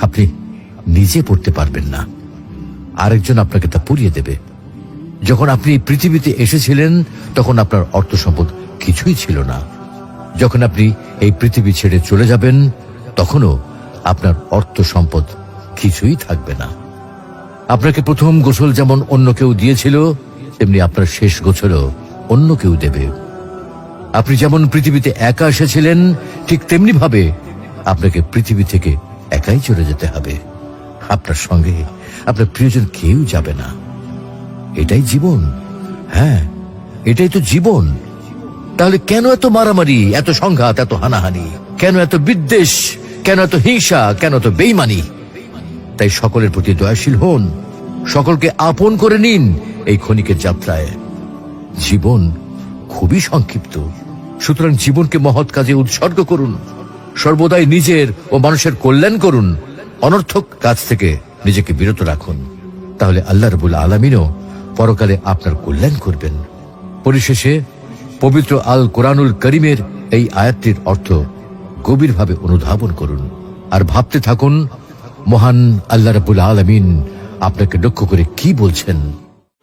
আপনি নিজে পড়তে পারবেন না। আরেকজন আপনাকে তা পুড়িয়ে দেবে। যখন আপনি পৃথিবীতে এসেছিলেন, তখন আপনার অর্থ সম্পদ কিছুই ছিল না। যখন আপনি এই পৃথিবী ছেড়ে চলে যাবেন, তখনও আপনার অর্থ সম্পদ কিছুই থাকবে না। আপনাকে প্রথম গোসল যেমন অন্য কেউ দিয়েছিল, তেমনি আপনার শেষ গোসলও অন্য কেউ দেবে। আপনি যেমন পৃথিবীতে একা এসেছিলেন, ঠিক তেমনি ভাবে আপনাকে পৃথিবী থেকে একাই চলে যেতে হবে। আপনার সঙ্গে আপনার প্রিয়জন কেউ যাবে না। এটাই জীবন। হ্যাঁ এটাই তো জীবন। তাহলে কেন এত মারামারি, এত সংঘাত, এত হানাহানি? কেন এত বিদ্বেষ? কেন এত হিংসা? কেন এত বেইমানি? তাই সকলের প্রতি দয়াশীল হন। সকলকে আপন করে নিন এই ক্ষণিকের যাত্রায়। জীবন খুবই সংক্ষিপ্ত। সুতরাং জীবনকে মহৎ কাজে উৎসর্গ করুন। সর্বদাই নিজের ও মানুষের কল্যাণ করুন। অনর্থক কাজ থেকে নিজেকে বিরত রাখুন। তাহলে আল্লাহ রবুল আলমিনও পরকালে আপনার কল্যাণ করবেন। পরিশেষে পবিত্র আল কোরআনুল করিমের এই আয়াতটির অর্থ গভীরভাবে অনুধাবন করুন। আর ভাবতে থাকুন, মহান আল্লাহ রবুল আলমিন আপনাকে লক্ষ্য করে কি বলছেন?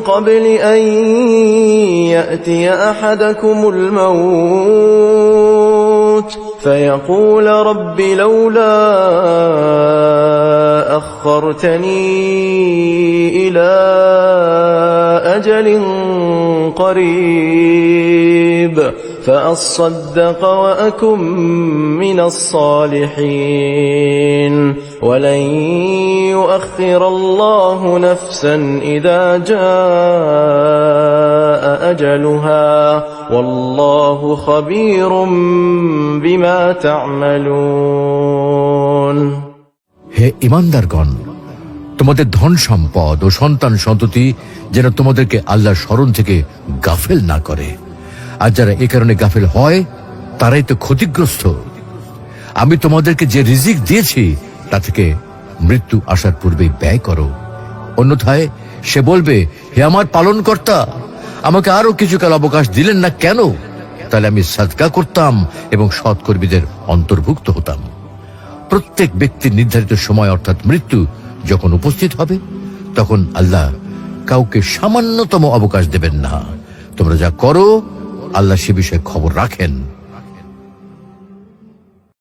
قبل أن يأتي أحدكم الموت فيقول رب لولا أخرتني إلى أجل قريب. فأصدق وأكن من الصالحين ولن يؤخر الله نفسا إذا جاء أجلها والله خبير بما تعملون হে ইমানদারগণ তোমাদের ধন সম্পদ ও সন্তান সন্ততি যেন তোমাদেরকে আল্লাহর স্মরণ থেকে গাফেল না করে আর যারা এ কারণে গাফেল হয়, তারাই তো ক্ষতিগ্রস্ত। আমি তোমাদেরকে যে রিজিক দিয়েছি, তা থেকে মৃত্যু আসার পূর্বেই ব্যয় করো। অন্যথায় সে বলবে, হে আমার পালন কর্তা আমাকে আরও কিছুকাল অবকাশ দিলেন না কেন? তাহলে আমি সাদকা করতাম এবং সৎকর্মীদের অন্তর্ভুক্ত হতাম। প্রত্যেক ব্যক্তির নির্ধারিত সময় অর্থাৎ মৃত্যু যখন উপস্থিত হবে, তখন আল্লাহ কাউকে সামান্যতম অবকাশ দেবেন না। তোমরা যা করো আল্লাহ সে বিষয়ে খবর রাখেন।